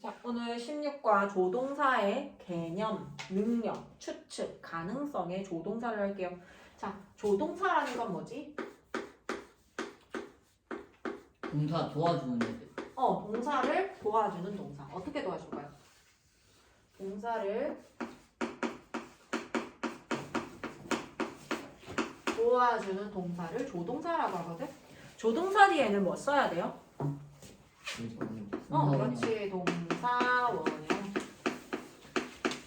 자, 오늘 16과 조동사의 개념, 능력, 추측, 가능성의 조동사를 할게요. 자, 조동사라는 건 뭐지? 동사 도와주는 애들. 어, 동사를 도와주는 동사. 어떻게 도와줄까요? 동사를 도와주는 동사를 조동사라고 하거든. 조동사 뒤에는 뭐 써야 돼요? 어, 그렇지. 동 사 원형.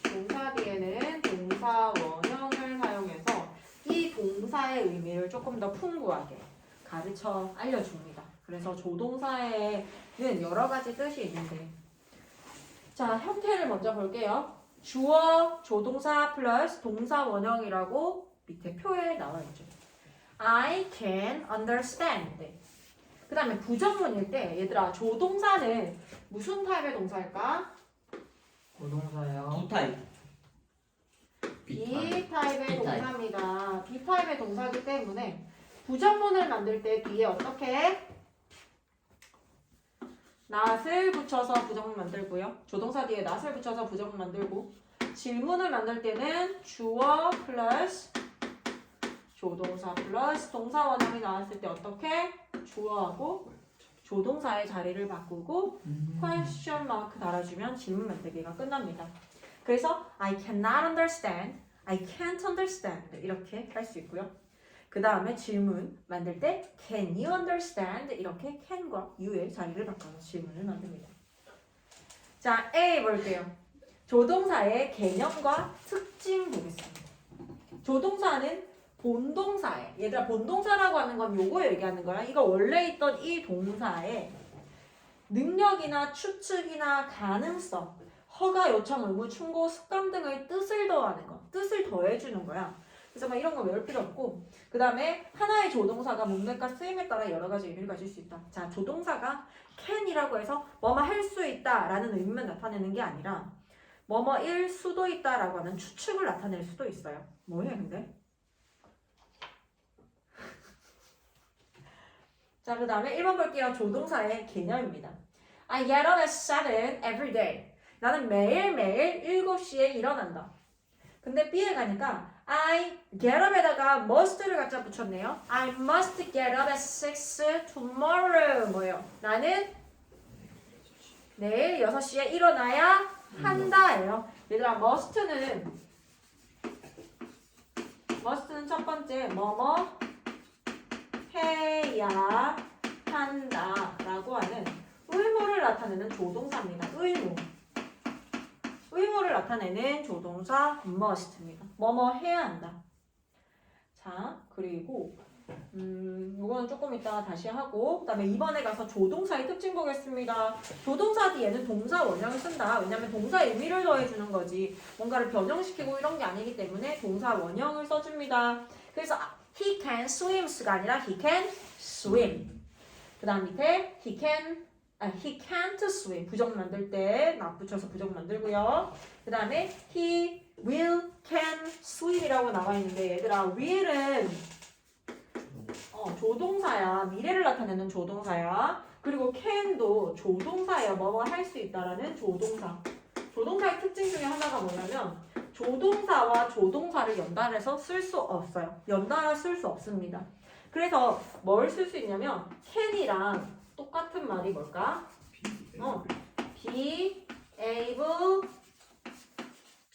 동사 뒤에는 동사 원형을 사용해서 이 동사의 의미를 조금 더 풍부하게 가르쳐 알려줍니다. 그래서 조동사에는 여러 가지 뜻이 있는데. 자, 형태를 먼저 볼게요. 주어, 조동사 플러스 동사 원형이라고 밑에 표에 나와 있죠. I can understand. 그 다음에 부정문일 때 얘들아 조동사는 무슨 타입의 동사일까? 고동사요. B타입. B 타입의 B 타입. 동사입니다. B 타입의 동사이기 때문에 부정문을 만들 때 뒤에 어떻게 not을 붙여서 부정문 만들고요. 조동사 뒤에 not을 붙여서 부정문 만들고 질문을 만들 때는 주어 플러스 조동사 플러스 동사 원형이 나왔을 때 어떻게 주어하고 조동사의 자리를 바꾸고 question mark 달아주면 질문 만들기가 끝납니다. 그래서 I cannot understand, I can't understand 이렇게 할 수 있고요. 그 다음에 질문 만들 때 Can you understand? 이렇게 can과 you의 자리를 바꿔서 질문을 만듭니다. 자, A 볼게요. 조동사의 개념과 특징 보겠습니다. 조동사는 본동사에 얘들아 본동사라고 하는 건 요거 얘기하는 거야. 이거 원래 있던 이 동사에 능력이나 추측이나 가능성, 허가, 요청, 의무, 충고, 습관 등의 뜻을 더하는 거, 뜻을 더해주는 거야. 그래서 막 이런 거 외울 필요 없고 그 다음에 하나의 조동사가 문맥과 쓰임에 따라 여러 가지 의미를 가질 수 있다. 자, 조동사가 can이라고 해서 뭐뭐 할 수 있다라는 의미만 나타내는 게 아니라 뭐뭐 일 수도 있다라고 하는 추측을 나타낼 수도 있어요. 뭐해 근데? 자, 그 다음에 1번 볼게요. 조동사의 개념입니다. I get up at 7 every day. 나는 매일매일 7시에 일어난다. 근데 B에 가니까 I get up에다가 must를 갖다 붙였네요. I must get up at 6 tomorrow. 뭐예요? 나는 내일 6시에 일어나야 한다예요. 얘들아, must는 must는 첫 번째 뭐뭐 해야 한다 라고 하는 의무를 나타내는 조동사입니다. 의무. 의무를 나타내는 조동사 must입니다. 뭐뭐 해야 한다. 자, 그리고 음, 이거는 조금 이따가 다시 하고 그다음에 이번에 가서 조동사의 특징 보겠습니다. 조동사 뒤에는 동사 원형을 쓴다. 왜냐하면 동사 의미를 더해주는 거지. 뭔가를 변형시키고 이런 게 아니기 때문에 동사 원형을 써줍니다. 그래서 he can swims가 아니라 he can swim. 그 다음 밑에 he can 아, he can't swim. 부정 만들 때 나 붙여서 부정 만들고요. 그 다음에 he will can swim이라고 나와 있는데 얘들아 will은 어, 조동사야. 미래를 나타내는 조동사야. 그리고 can도 조동사야 뭐뭐 할 수 있다라는 조동사 조동사의 특징 중에 하나가 뭐냐면 조동사와 조동사를 연달아서 쓸 수 없어요 연달아 쓸 수 없습니다 그래서 뭘 쓸 수 있냐면 can이랑 똑같은 말이 뭘까? 어, be able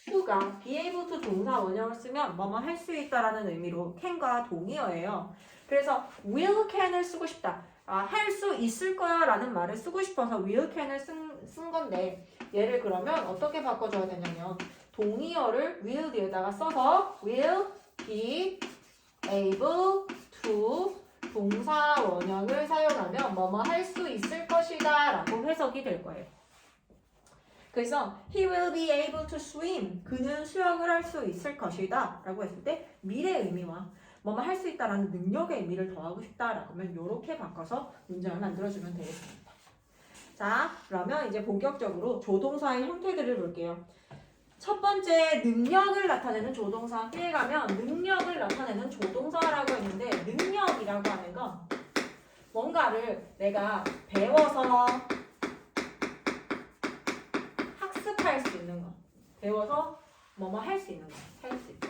to가 be able to 동사 원형을 쓰면 뭐뭐 할 수 있다라는 의미로 can과 동의어예요. 그래서 will can을 쓰고 싶다. 아, 할 수 있을 거야 라는 말을 쓰고 싶어서 will can을 쓴, 쓴 건데 얘를 그러면 어떻게 바꿔줘야 되냐면 동의어를 will 뒤에다가 써서 will be able to 동사 원형을 사용하면 뭐뭐 할 수 있을 것이다 라고 해석이 될 거예요. 그래서 he will be able to swim. 그는 수영을 할 수 있을 것이다 라고 했을 때 미래 의미와 뭐뭐 할 수 있다라는 능력의 의미를 더하고 싶다라고 하면 이렇게 바꿔서 문장을 만들어주면 되겠습니다. 자, 그러면 이제 본격적으로 조동사의 형태들을 볼게요. 첫 번째 능력을 나타내는 조동사 에 가면 능력을 나타내는 조동사라고 했는데 능력이라고 하는 건 뭔가를 내가 배워서 할수 있는 거. 배워서 뭐뭐 할 수 있는 거. 할수 있다.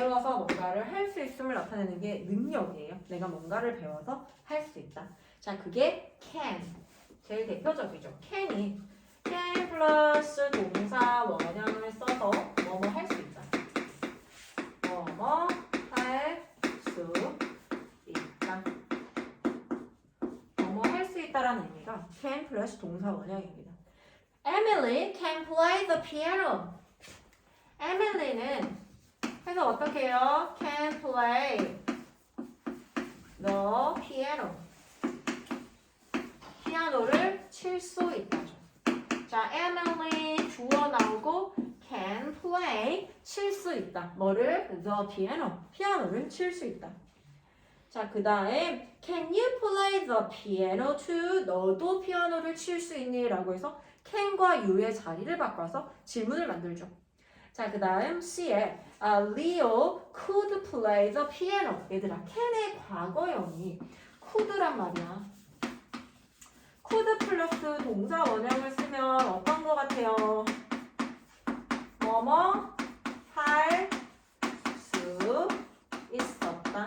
배워서 뭔가를 할 수 있음을 나타내는 게 능력이에요. 내가 뭔가를 배워서 할 수 있다. 자, 그게 can. 제일 대표적이죠. can이 can 플러스 동사 원형을 써서 뭐뭐 할 수 있다. 뭐뭐 할 수 있다. 뭐뭐 할 수 있다라는 의미가 can 플러스 동사 원형입니다. Emily can play the piano. Emily는 해서 어떻게 해요? Can play the piano. 피아노를 칠 수 있다죠. 자, Emily 주어 나오고 can play 칠 수 있다. 뭐를? The piano. 피아노를 칠 수 있다. 자, 그 다음에 Can you play the piano too? 너도 피아노를 칠 수 있니? 라고 해서 can과 you의 자리를 바꿔서 질문을 만들죠. 자, 그 다음 C에 아, Leo could play the piano. 얘들아, can의 과거형이 could란 말이야. could 플러스 동사 원형을 쓰면 어떤 거 같아요? 뭐뭐 할 수 있었다.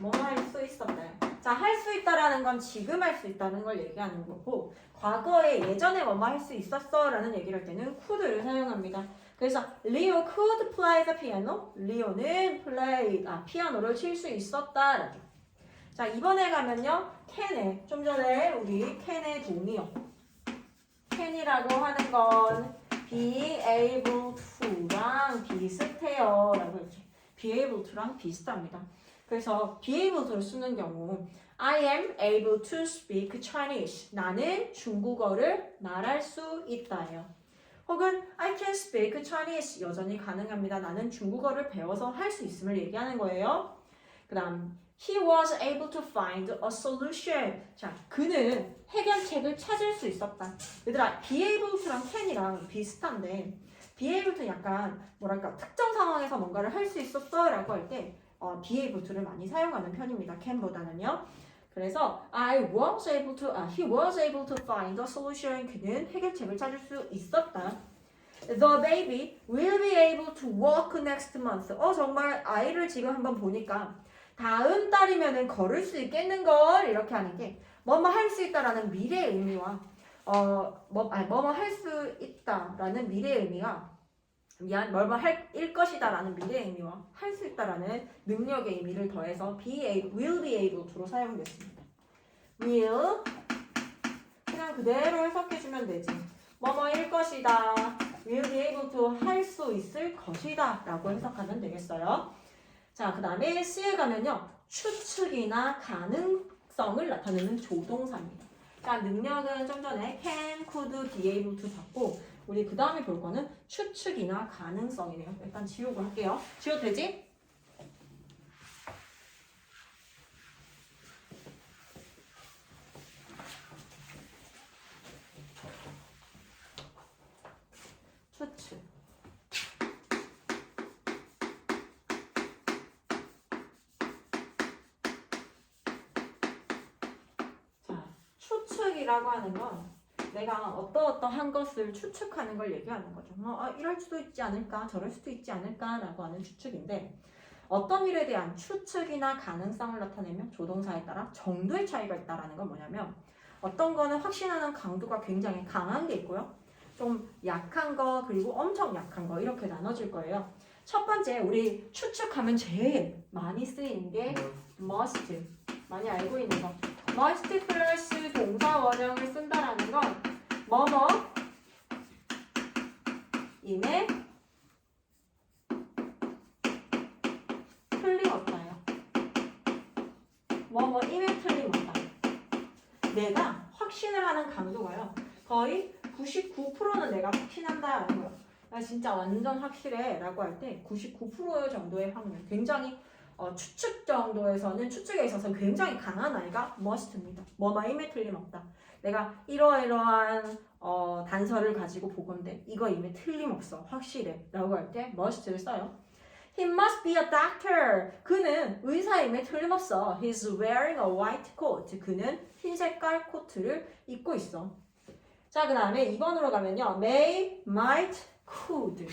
뭐뭐 할 수 있었다. 자, 할 수 있다라는 건 지금 할 수 있다는 걸 얘기하는 거고, 과거에 예전에 뭐뭐 할 수 있었어라는 얘기를 할 때는 could를 사용합니다. 그래서 Leo could play the piano. 리오는 play 아 피아노를 칠 수 있었다라죠. 자 이번에 가면요 can에 좀 전에 우리 can의 동의어 can이라고 하는 건 be able to랑 비슷해요라고 했죠. be able to랑 비슷합니다. 그래서 be able to를 쓰는 경우 I am able to speak Chinese. 나는 중국어를 말할 수 있다예요. 혹은 I can speak Chinese. 여전히 가능합니다. 나는 중국어를 배워서 할 수 있음을 얘기하는 거예요. 그 다음 He was able to find a solution. 자, 그는 해결책을 찾을 수 있었다. 얘들아, be able to랑 can이랑 비슷한데 be able to 약간 뭐랄까 특정 상황에서 뭔가를 할 수 있었어 라고 할 때 어, be able to를 많이 사용하는 편입니다. can보다는요. 그래서 I was able to, 아, he was able to find a solution. 그는 해결책을 찾을 수 있었다. The baby will be able to walk next month. 어 정말 아이를 지금 한번 보니까 다음 달이면은 걸을 수 있겠는 걸 이렇게 하는 게 뭐뭐 할 수 있다라는 미래의 의미와 어뭐 아니 뭐뭐 할 수 있다라는 미래의 의미가 미안 뭐뭐 할일 것이다라는 미래의 의미와 할 수 있다라는 능력의 의미를 더해서 be able, will be able to로 사용됐습니다. will 그냥 그대로 해석해주면 되지. 뭐뭐일 것이다. will be able to 할 수 있을 것이다 라고 해석하면 되겠어요. 자, 그 다음에 C에 가면요. 추측이나 가능성을 나타내는 조동사입니다. 자, 능력은 좀 전에 can, could, be able to 봤고 우리 그 다음에 볼 거는 추측이나 가능성이네요. 일단 지우고 할게요. 지워도 되지? 추측이라고 하는 건 내가 어떠어떠한 것을 추측하는 걸 얘기하는 거죠. 뭐, 아, 이럴 수도 있지 않을까, 저럴 수도 있지 않을까라고 하는 추측인데 어떤 일에 대한 추측이나 가능성을 나타내면 조동사에 따라 정도의 차이가 있다라는 건 뭐냐면 어떤 거는 확신하는 강도가 굉장히 강한 게 있고요. 좀 약한 거 그리고 엄청 약한 거 이렇게 나눠질 거예요. 첫 번째 우리 추측하면 제일 많이 쓰이는 게 must 많이 알고 있는 거 must 플러스 동사 원형을 쓴다라 는건 뭐뭐 임에 틀림없다요. 뭐뭐 임에 틀림없다. 내가 확신을 하는 강도가요. 거의 99%는 내가 확신한다라는 거예요. 나 진짜 완전 확실해 라고 할 때 99% 정도의 확률 굉장히 어, 추측 정도에서는 추측에 있어서 굉장히 강한 아이가 must입니다. 뭐뭐임에 틀림없다. 내가 이러이러한 어, 단서를 가지고 보건데 이거 임에 틀림없어 확실해 라고 할 때 must를 써요. He must be a doctor. 그는 의사임에 틀림없어. He's wearing a white coat. 그는 흰 색깔 코트를 입고 있어. 자, 그 다음에 2번으로 가면요. may, might, could.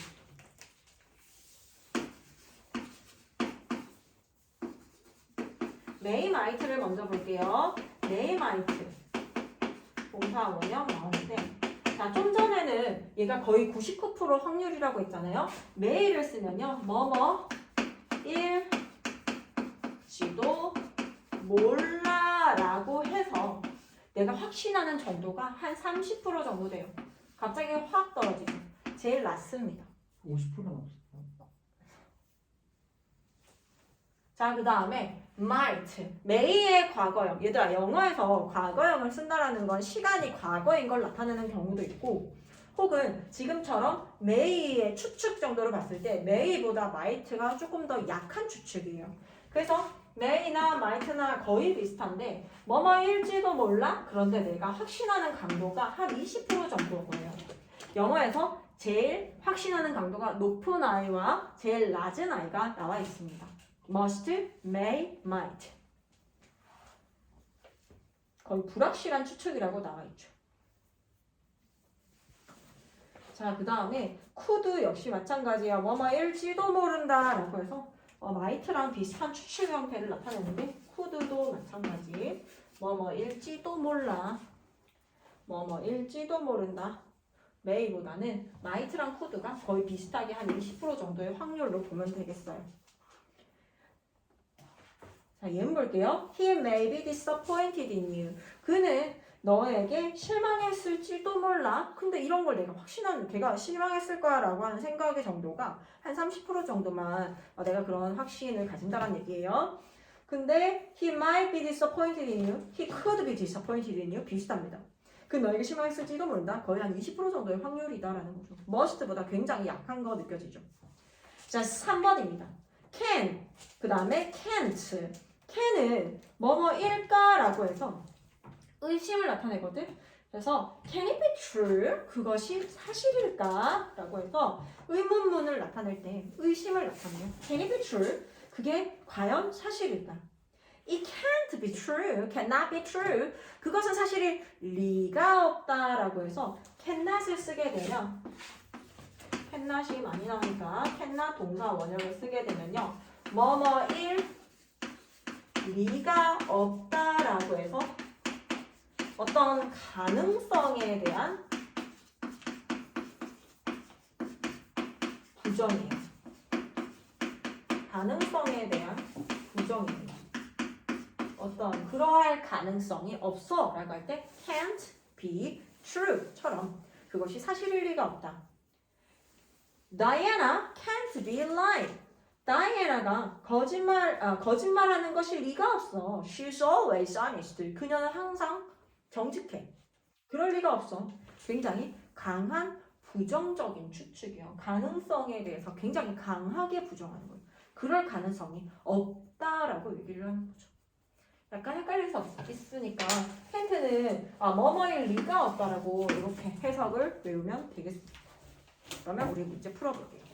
Might를 먼저 볼게요. may, might. 동사 원형 나오는데 자, 좀 전에는 얘가 거의 99% 확률이라고 했잖아요. may를 쓰면요. 뭐뭐 일지도 몰라라고 해서 내가 확신하는 정도가 한 30% 정도 돼요. 갑자기 확 떨어지죠. 제일 낮습니다. 50%는 없어요. 자, 그 다음에 might, may의 과거형. 얘들아, 영어에서 과거형을 쓴다라는 건 시간이 과거인 걸 나타내는 경우도 있고, 혹은 지금처럼 may의 추측 정도로 봤을 때 may보다 might가 조금 더 약한 추측이에요. 그래서 may나 might나 거의 비슷한데 뭐뭐일지도 몰라? 그런데 내가 확신하는 강도가 한 20% 정도고요. 영어에서 제일 확신하는 강도가 높은 아이와 제일 낮은 아이가 나와 있습니다. Must, may, might. 거의 불확실한 추측이라고 나와 있죠. 자, 그 다음에 could 역시 마찬가지야. 뭐뭐일지도 모른다 라고 해서 어, might랑 비슷한 추측 형태를 나타내는데 could도 마찬가지. 뭐뭐일지도 몰라. 뭐뭐일지도 모른다. may보다는 might랑 could가 거의 비슷하게 한 20% 정도의 확률로 보면 되겠어요. 자, 예문 볼게요. He may be disappointed in you. 그는 너에게 실망했을지도 몰라. 근데 이런 걸 내가 확신하는, 걔가 실망했을 거야 라고 하는 생각의 정도가 한 30% 정도만 어, 내가 그런 확신을 가진다는 얘기예요. 근데 he might be disappointed in you. He could be disappointed in you. 비슷합니다. 그 너에게 실망했을지도 모른다. 거의 한 20% 정도의 확률이다라는 거죠. must보다 굉장히 약한 거 느껴지죠. 자, 3번입니다. can. 그 다음에 can't. Can은 뭐뭐일까라고 해서 의심을 나타내거든. 그래서 can it be true? 그것이 사실일까 라고 해서 의문문을 나타낼 때 의심을 나타내요. can it be true? 그게 과연 사실일까? It can't be true, cannot be true. 그것은 사실일 리가 없다라고 해서 cannot을 쓰게 되면 cannot이 많이 나오니까 cannot 동사 원형을 쓰게 되면요. 뭐뭐일 리가 없다라고 해서 어떤 가능성에 대한 부정이에요. 가능성에 대한 부정입니다. 어떤 그러할 가능성이 없어 라고 할 때 can't be true처럼 그것이 사실일 리가 없다. Diana can't be lying. 다이애나가 거짓말 아, 거짓말하는 것이 리가 없어. She's always honest. 그녀는 항상 정직해. 그럴 리가 없어. 굉장히 강한 부정적인 추측이요. 가능성에 대해서 굉장히 강하게 부정하는 거예요. 그럴 가능성이 없다라고 얘기를 하는 거죠. 약간 헷갈릴 수 없- 있으니까 힌트는 아 뭐뭐일 리가 없다라고 이렇게 해석을 외우면 되겠습니다. 그러면 우리 문제 풀어볼게요.